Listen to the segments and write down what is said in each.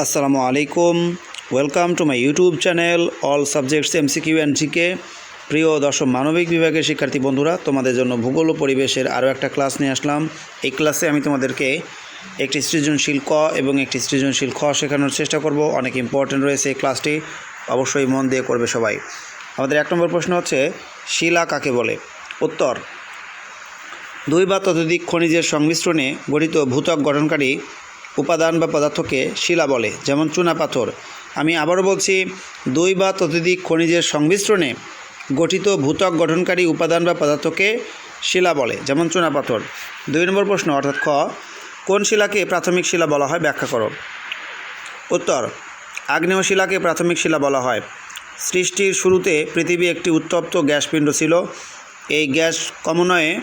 আসসালামু আলাইকুম। Welcome to my YouTube channel all subjects MCQ and GK প্রিয় দশম মানবিক বিভাগের শিক্ষার্থী বন্ধুরা, তোমাদের জন্য ভূগোল ও পরিবেশের আরও একটা ক্লাস নিয়ে আসলাম। এই ক্লাসে আমি তোমাদেরকে একটি সৃজনশীল ক এবং একটি সৃজনশীল খ শেখানোর চেষ্টা করব। অনেক ইম্পর্টেন্ট রয়েছে এই ক্লাসটি অবশ্যই মন দিয়ে করবে সবাই। আমাদের এক নম্বর প্রশ্ন হচ্ছে, শিলা কাকে বলে? উত্তর, দুই বা ততোধিক খনিজের সংমিশ্রণে গঠিত ভূত্বক গঠনকারী উপাদান বা পদার্থকে শিলা বলে, যেমন চুনাপাথর আমি আবারও বলছি, দুই বা ততোধিক খনিজের সংমিশ্রণে গঠিত ভূত্বক গঠনকারী উপাদান বা পদার্থকে শিলা বলে, যেমন চুনাপাথর দুই নম্বর প্রশ্ন, অর্থাৎ খ, কোন শিলাকে প্রাথমিক শিলা বলা হয়? ব্যাখ্যা করো। উত্তর, আগ্নেয় শিলাকে প্রাথমিক শিলা বলা হয়। সৃষ্টির শুরুতে পৃথিবী একটি উত্তপ্ত গ্যাসপিণ্ড ছিল। এই গ্যাস কমনয়ে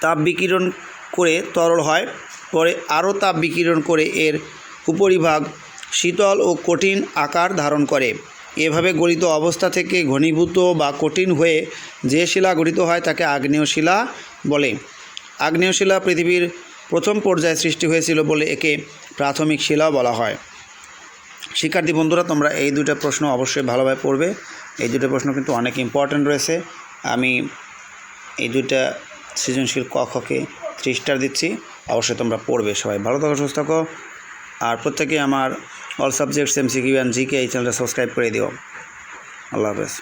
তাপ বিকিরণ করে তরল হয়। পরে আরও তাপ বিকিরণ করে এর উপরিভাগ শীতল ও কঠিন আকার ধারণ করে। এভাবে গঠিত অবস্থা থেকে ঘনীভূত বা কঠিন হয়ে যে শিলা গঠিত হয় তাকে আগ্নেয় শিলা বলে। আগ্নেয় শিলা পৃথিবীর প্রথম পর্যায়ে সৃষ্টি হয়েছিল বলে একে প্রাথমিক শিলা বলা হয়। শিক্ষার্থী বন্ধুরা, তোমরা এই দুটো প্রশ্ন অবশ্যই ভালোভাবে পড়বে। এই দুটো প্রশ্ন কিন্তু অনেক ইম্পর্ট্যান্ট রয়েছে। আমি এই দুটা সৃজনশীল ক খকে থ্রি স্টার দিচ্ছি। অবশ্যই তোমরা পড়বে, সবাই ভালো থাকো, সুস্থ থাকো। আর প্রত্যেকে আমার all subjects MCQ and GK এই চ্যানেলটা সাবস্ক্রাইব করে দিও। আল্লাহ হাফেজ।